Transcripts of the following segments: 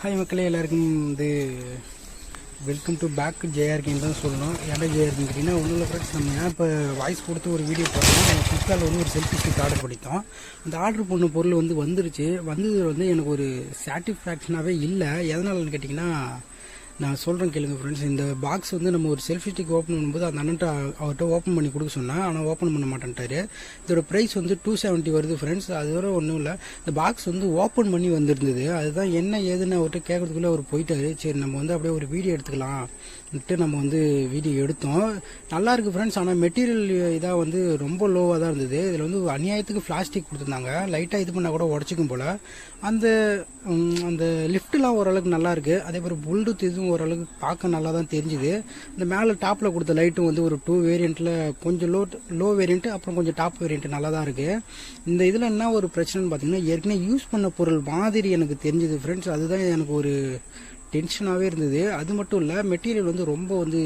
Hi மக்களே எல்லாருக்கும் வந்து வெல்கம் டு பேக் ஜேஆர்கின்னு தான் சொல்லணும். ஏன்டா ஜேஆர்கின்னு கேட்டிங்கன்னா ஒன்றும் இல்லை ஃப்ரெண்ட்ஸ் நம்ம ஏன் இப்போ வாய்ஸ் கொடுத்து ஒரு வீடியோ பார்த்தோம் நம்ம ஃப்ளிப்கார்ட்டில் வந்து ஒரு செல்ஃபி ஸ்டிக் ஆர்டர் பண்ணிட்டோம். அந்த ஆர்டர் பண்ண பொருள் வந்து வந்துருச்சு. வந்தது வந்து எனக்கு ஒரு சாட்டிஸ்ஃபேக்ஷனாகவே இல்லை. எதனாலன்னு கேட்டிங்கன்னா நான் சொல்கிறேன் கேளுங்க ஃப்ரெண்ட்ஸ் இந்த பாக்ஸ் வந்து நம்ம ஒரு செல்ஃபி ஸ்டிக் ஓப்பன் பண்ணும்போது அந்த அண்ணன்ட்ட அவர்கிட்ட ஓப்பன் பண்ணி கொடுக்க சொன்னேன் ஆனால் ஓப்பன் பண்ண மாட்டேன்ட்டாரு. இதோட ப்ரைஸ் வந்து டூ செவன்ட்டி வருது ஃப்ரெண்ட்ஸ் அது வர ஒன்றும் இல்லை. இந்த பாக்ஸ் வந்து ஓப்பன் பண்ணி வந்திருந்தது. அதுதான் என்ன ஏதுன்னு அவர்கிட்ட கேட்கறதுக்குள்ளே அவர் போயிட்டாரு. சரி நம்ம வந்து அப்படியே ஒரு வீடியோ எடுத்துக்கலாம். நம்ம வந்து வீடியோ எடுத்தோம். நல்லா இருக்குது ஃப்ரெண்ட்ஸ் ஆனால் மெட்டீரியல் இதாக வந்து ரொம்ப லோவாக தான் இருந்தது. இதில் வந்து அநியாயத்துக்கு பிளாஸ்டிக் கொடுத்துருந்தாங்க. லைட்டாக இது பண்ணால் கூட உடச்சிக்கும் போல். அந்த அந்த லிஃப்ட்லாம் ஓரளவுக்கு நல்லா இருக்கு. அதே மாதிரி புல்டூத் இதுவும் ஓரளவுக்கு பார்க்க நல்லா தான் தெரிஞ்சுது. இந்த மேலே டாப்பில் கொடுத்த லைட்டும் வந்து ஒரு டூ வேரியண்ட்டில் கொஞ்சம் லோ லோ வேரியண்ட்டு அப்புறம் கொஞ்சம் டாப் வேரியண்ட்டு நல்லா தான் இருக்குது இந்த இதில் என்ன ஒரு பிரச்சனைன்னு பார்த்தீங்கன்னா ஏற்கனவே யூஸ் பண்ண பொருள் மாதிரி எனக்கு தெரிஞ்சுது ஃப்ரெண்ட்ஸ் அதுதான் எனக்கு ஒரு டென்ஷனாகவே இருந்தது. அது மட்டும் இல்லை மெட்டீரியல் வந்து ரொம்ப வந்து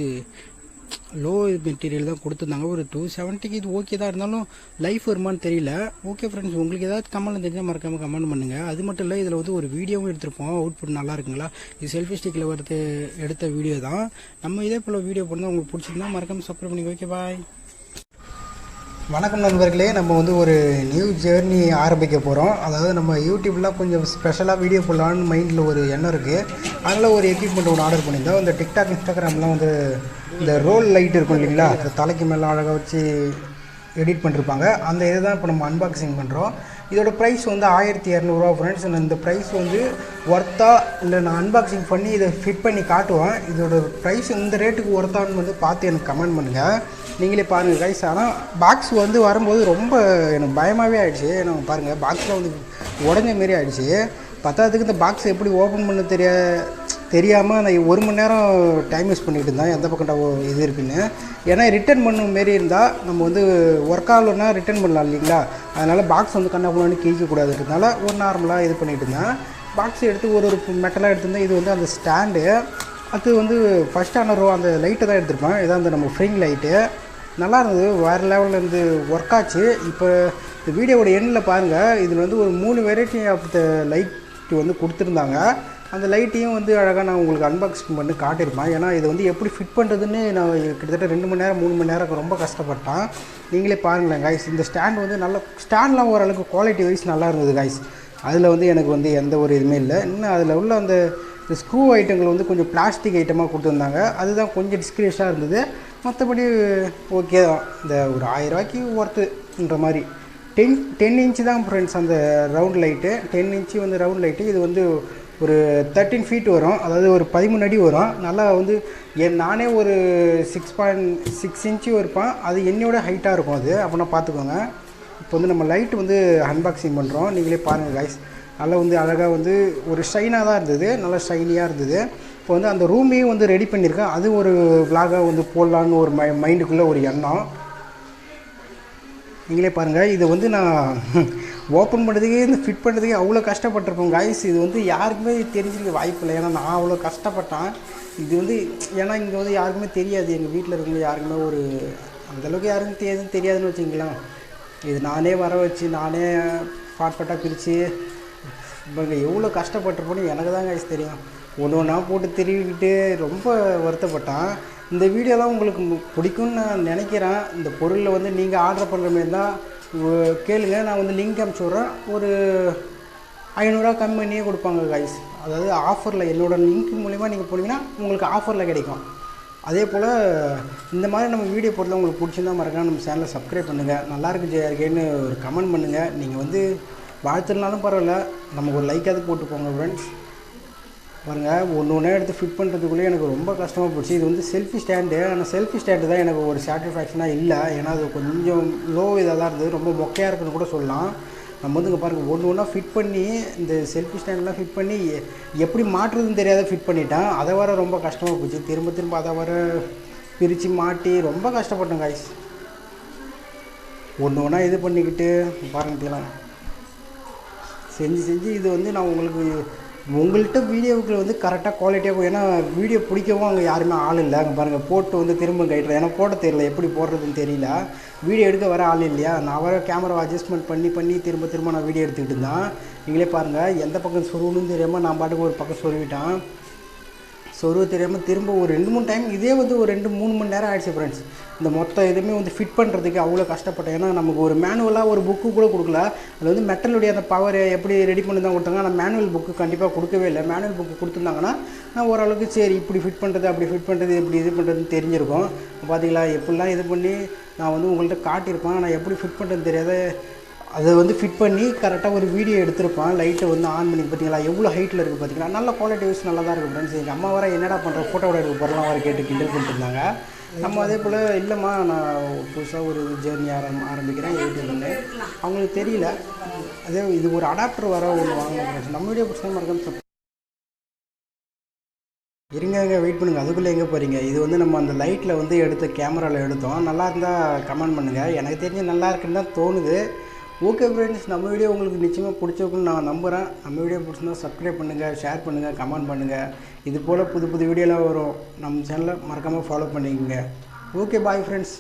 லோ மெட்டீரியல் தான் கொடுத்துருந்தாங்க. ஒரு டூ செவன்ட்டிக்கு இது ஓகே தான் இருந்தாலும் லைஃப் வருமான்னு தெரியல. ஓகே ஃப்ரெண்ட்ஸ் உங்களுக்கு ஏதாவது கமெண்ட் தெரிஞ்சால் மறக்காமல் கமெண்ட் பண்ணுங்கள் அது மட்டும் இல்லை இதில் வந்து ஒரு வீடியோவும் எடுத்திருப்போம். அவுட்புட் நல்லா இருக்குங்களா? இது செல்ஃபி ஸ்டிக்கில் வரது எடுத்த வீடியோ தான். நம்ம இதே போல் வீடியோ பண்ணால் உங்களுக்கு பிடிச்சிருந்தா மறக்காமல் சப்ஸ்கிரைப் பண்ணி ஓகே பாய் வணக்கம் நண்பர்களே நம்ம வந்து ஒரு நியூ ஜேர்னி ஆரம்பிக்க போகிறோம் அதாவது நம்ம யூடியூப்லாம் கொஞ்சம் ஸ்பெஷலாக வீடியோ போடலான்னு மைண்டில் ஒரு எண்ணம் இருக்குது அதனால் ஒரு எக்யூப்மெண்ட் ஒன்று ஆர்டர் பண்ணியிருந்தோம். இந்த டிக்டாக் இன்ஸ்டாகிராம்லாம் வந்து இந்த ரோல் லைட் இருக்கும் இல்லைங்களா? அது தலைக்கு மேலே அழகாக வச்சு எடிட் பண்ணிருப்பாங்க. அந்த இதை தான் இப்போ நம்ம அன்பாக்சிங் பண்ணுறோம் இதோட ப்ரைஸ் வந்து ஆயிரத்தி இரநூறுவா ஃப்ரெண்ட்ஸ் இந்த ப்ரைஸ் வந்து ஒர்த்தா இல்லை நான் அன்பாக்சிங் பண்ணி இதை ஃபிட் பண்ணி காட்டுவேன். இதோட ப்ரைஸ் இந்த ரேட்டுக்கு ஒர்த்தான்னு வந்து பார்த்து எனக்கு கமெண்ட் பண்ணுங்கள் நீங்களே பாருங்கள் கைஸ் ஆனால் பாக்ஸ் வந்து வரும்போது ரொம்ப எனக்கு பயமாகவே ஆகிடுச்சு எனக்கு பாருங்கள் பாக்ஸில் வந்து உடஞ்ச மாரி ஆகிடுச்சு பத்தாததுக்கு இந்த பாக்ஸ் எப்படி ஓப்பன் பண்ண தெரிய தெரியாமல் நான் ஒரு மணி நேரம் டைம் யூஸ் பண்ணிகிட்டு இருந்தேன். எந்த பக்கம் இது இருக்குன்னு. ஏன்னா ரிட்டர்ன் பண்ண மாரி இருந்தால் நம்ம வந்து ஒர்க் ஆகலன்னா ரிட்டர்ன் பண்ணலாம் இல்லைங்களா? அதனால் பாக்ஸ் வந்து கண்ணா பண்ணி கிழிக்கக்கூடாதுன்றதுனால ஒரு நார்மலாக இது பண்ணிகிட்டு இருந்தேன். பாக்ஸ் எடுத்து ஒரு ஒரு மெட்டலாக எடுத்திருந்தேன். இது வந்து அந்த ஸ்டாண்டு அது வந்து ஃபஸ்ட் ஆனரோ அந்த லைட்டை தான் எடுத்திருப்பேன். இதான் அந்த நம்ம ஃப்ரிங் லைட்டு நல்லா இருந்தது. வேறு லெவலில் இருந்து ஒர்க் ஆச்சு. இப்போ இந்த வீடியோவோட எண்ணில் பாருங்கள் இதில் வந்து ஒரு மூணு வெரைட்டி ஆஃப் த லைட் வந்து கொடுத்துருந்தாங்க. அந்த லைட்டையும் வந்து அழகாக நான் உங்களுக்கு அன்பாக்சிங் பண்ணி காட்டியிருப்பேன். ஏன்னா இதை வந்து எப்படி ஃபிட் பண்ணுறதுன்னு நான் கிட்டத்தட்ட ரெண்டு மணி நேரம் மூணு மணி நேரம் ரொம்ப கஷ்டப்பட்டேன். நீங்களே பாருங்களேன் காய்ஸ் இந்த ஸ்டாண்ட் வந்து நல்ல ஸ்டாண்ட்லாம் ஓரளவுக்கு குவாலிட்டி வைஸ் நல்லா இருந்தது காய்ஸ் அதில் வந்து எனக்கு வந்து எந்த ஒரு இதுவுமே இல்லை. இன்னும் அதில் உள்ள அந்த ஸ்க்ரூ ஐட்டங்கள் வந்து கொஞ்சம் பிளாஸ்டிக் ஐட்டமாக கொடுத்துருந்தாங்க. அதுதான் கொஞ்சம் டிஸ்கிரேஷாக இருந்தது. மற்றபடி ஓகே தான். இந்த ஒரு ஆயிரரூவாய்க்கு ஒர்த்துன்ற மாதிரி. டென் டென் இன்ச்சு தான் ஃப்ரெண்ட்ஸ் அந்த ரவுண்ட் லைட்டு டென் இன்ச்சு வந்து ரவுண்ட் லைட்டு இது வந்து ஒரு தேர்ட்டின் ஃபீட் வரும். அதாவது ஒரு பதிமூணு அடி வரும். நல்லா வந்து என் நானே ஒரு சிக்ஸ் பாயிண்ட் சிக்ஸ் இன்ச்சு இருப்பேன். அது என்னையோட ஹைட்டாக இருக்கும் அது. அப்படின்னா பார்த்துக்கோங்க இப்போ வந்து நம்ம லைட் வந்து அன்பாக்சிங் பண்ணுறோம் நீங்களே பாருங்கள் கைஸ் நல்லா வந்து அழகாக வந்து ஒரு ஷைனாக தான் இருந்தது. நல்லா ஷைனியாக இருந்தது. இப்போ வந்து அந்த ரூமையும் வந்து ரெடி பண்ணியிருக்கேன். அது ஒரு vlog-ஆ வந்து போடலான்னு ஒரு மை மைண்டுக்குள்ளே ஒரு எண்ணம். நீங்களே பாருங்கள் இதை வந்து நான் ஓப்பன் பண்ணுறதுக்கே இந்த ஃபிட் பண்ணுறதுக்கே அவ்வளோ கஷ்டப்பட்டிருப்போம் காய்ஸ் இது வந்து யாருக்குமே தெரிஞ்சிருக்க வாய்ப்பு இல்லை. ஏன்னா நான் அவ்வளோ கஷ்டப்பட்டேன். இது வந்து ஏன்னா இங்கே வந்து யாருக்குமே தெரியாது. எங்கள் வீட்டில் இருக்கவங்க யாருக்குமே ஒரு அந்தளவுக்கு யாருக்கும் தெரியாதுன்னு தெரியாதுன்னு வச்சுங்களேன் இது நானே வர வச்சு நானே பாட்பாட்டாக பிரித்து இவங்க எவ்வளோ கஷ்டப்பட்டிருப்போன்னு எனக்கு தான் காய்ஸ் தெரியும். ஒன்று ஒன்றா போட்டு திருவிக்கிட்டு ரொம்ப வருத்தப்பட்டேன். இந்த வீடியோலாம் உங்களுக்கு பிடிக்கும்னு நான் நினைக்கிறேன். இந்த பொருளில் வந்து நீங்கள் ஆர்டர் பண்ணுற மாரி தான் கேளுங்க. நான் வந்து லிங்க் அனுப்பிச்சி விட்றேன். ஒரு ஐநூறுரூவா கம்மி பண்ணியே கொடுப்பாங்க கைஸ் அதாவது ஆஃபரில் என்னோடய லிங்க் மூலிமா நீங்கள் போனீங்கன்னா உங்களுக்கு ஆஃபரில் கிடைக்கும். அதே போல் இந்த மாதிரி நம்ம வீடியோ பொருளை உங்களுக்கு பிடிச்சிருந்தா மறக்காம நம்ம சேனலை சப்ஸ்கிரைப் பண்ணுங்கள் நல்லா இருக்கு ஒரு கமெண்ட் பண்ணுங்கள் நீங்கள் வந்து வாழ்த்துனாலும் பரவாயில்ல. நமக்கு ஒரு லைக்காவது போட்டு போங்க ஃப்ரெண்ட்ஸ் பாருங்கள் ஒன்று ஒன்றா எடுத்து ஃபிட் பண்ணுறதுக்குள்ளே எனக்கு ரொம்ப கஷ்டமாக போச்சு. இது வந்து செல்ஃபி ஸ்டாண்டு ஆனால் செல்ஃபி ஸ்டாண்டு தான் எனக்கு ஒரு சாட்டிஸ்ஃபேக்ஷனாக இல்லை. ஏன்னா அது கொஞ்சம் லோ இதாக தான் இருந்தது. ரொம்ப மொக்கையாக இருக்குன்னு கூட சொல்லலாம். நம்ம வந்து இங்கே பாருங்கள் ஒன்று ஒன்றா ஃபிட் பண்ணி இந்த செல்ஃபி ஸ்டாண்டெலாம் ஃபிட் பண்ணி எப்படி மாற்றுறதுன்னு தெரியாத ஃபிட் பண்ணிட்டேன். அதை வர ரொம்ப கஷ்டமாக போச்சு. திரும்ப திரும்ப அதை வர பிரித்து மாட்டி ரொம்ப கஷ்டப்பட்டேன் காய்ஸ் ஒன்று ஒன்றா இது பண்ணிக்கிட்டு பாருங்கலாம் செஞ்சு செஞ்சு இது வந்து நான் உங்களுக்கு உங்கள்கிட்ட வீடியோவுக்கு வந்து கரெக்டாக குவாலிட்டியாக ஏன்னா வீடியோ பிடிக்கவும் அங்கே யாருமே ஆள் இல்லை. அங்கே பாருங்கள் போட்டு வந்து திரும்ப கைட்டுறது ஏன்னா போட தெரியல எப்படி போடுறதுன்னு தெரியல. வீடியோ எடுக்க வர ஆள் இல்லையா? நான் வர கேமராவை அட்ஜஸ்ட்மெண்ட் பண்ணி பண்ணி திரும்ப திரும்ப நான் வீடியோ எடுத்துக்கிட்டு இருந்தேன் நீங்களே பாருங்கள் எந்த பக்கம் சொருவணும்னு தெரியாமல் நான் பாட்டுக்கு ஒரு பக்கம் சொல்லிவிட்டேன் சொருவு தெரியாமல் திரும்ப ஒரு ரெண்டு மூணு டைம் இதே வந்து ஒரு ரெண்டு மூணு மணி நேரம் ஆகிடுச்சு ஃப்ரெண்ட்ஸ் இந்த மொத்த இதுவுமே வந்து ஃபிட் பண்ணுறதுக்கு அவ்வளோ கஷ்டப்பட்டேன். ஏன்னா நமக்கு ஒரு மேனுவலாக ஒரு புக்கு கூட கொடுக்கல. அது வந்து மெட்டலுடைய அந்த பவர் எப்படி ரெடி பண்ணி தான் கொடுத்தாங்க. ஆனால் மேனுவல் புக்கு கண்டிப்பாக கொடுக்கவே இல்லை. மேனுவல் புக்கு கொடுத்துருந்தாங்கன்னா நான் ஓரளவுக்கு சரி இப்படி ஃபிட் பண்ணுறது அப்படி ஃபிட் பண்ணுறது இப்படி இது பண்ணுறதுன்னு தெரிஞ்சிருக்கும். பார்த்தீங்களா எப்படிலாம் இது பண்ணி நான் வந்து உங்கள்கிட்ட காட்டியிருப்பேன். நான் எப்படி ஃபிட் பண்ணுறது தெரியாத அதை வந்து ஃபிட் பண்ணி கரெக்டாக ஒரு வீடியோ எடுத்திருப்பான். லைட்டை வந்து ஆன் பண்ணி பார்த்தீங்களா? எவ்வளோ ஹைட்டில் இருக்குது பார்த்தீங்களா? நல்ல குவாலிட்டி வைஸ் நல்லா தான் இருக்குது ஃப்ரெண்ட்ஸ் எங்கள் அம்மா வர என்னடா பண்ணுற ஃபோட்டோட எடுக்க போகிறலாம் வர கேட்டு கிண்டல் பண்ணிட்டுருந்தாங்க. நம்ம அதே போல் இல்லைம்மா நான் புதுசாக ஒரு ஜேர்னி ஆரம் ஆரம்பிக்கிறேன் யூடியூப்னு அவங்களுக்கு தெரியல. அதே இது ஒரு அடாப்டர் வர ஒன்று வாங்கணும் நம்ம வீடியோ பிரச்சனை மறக்காம இருங்க இருங்க வெயிட் பண்ணுங்கள் அதுக்குள்ளே எங்கே போகிறீங்க இது வந்து நம்ம அந்த லைட்டில் வந்து எடுத்த கேமராவில் எடுத்தோம். நல்லா இருந்தால் கமெண்ட் பண்ணுங்கள் எனக்கு தெரிஞ்சு நல்லா இருக்குன்னு தான் தோணுது. ஓகே ஃப்ரெண்ட்ஸ் நம்ம வீடியோ உங்களுக்கு நிச்சயமாக பிடிச்சிருக்குன்னு நான் நம்புகிறேன் நம்ம வீடியோ பிடிச்சிருந்தா சப்ஸ்கிரைப் பண்ணுங்கள் ஷேர் பண்ணுங்கள் கமெண்ட் பண்ணுங்கள் இது போல் புது புது வீடியோலாம் வரும். நம்ம சேனலை மறக்காமல் ஃபாலோ பண்ணிக்கோங்க. Okay bye friends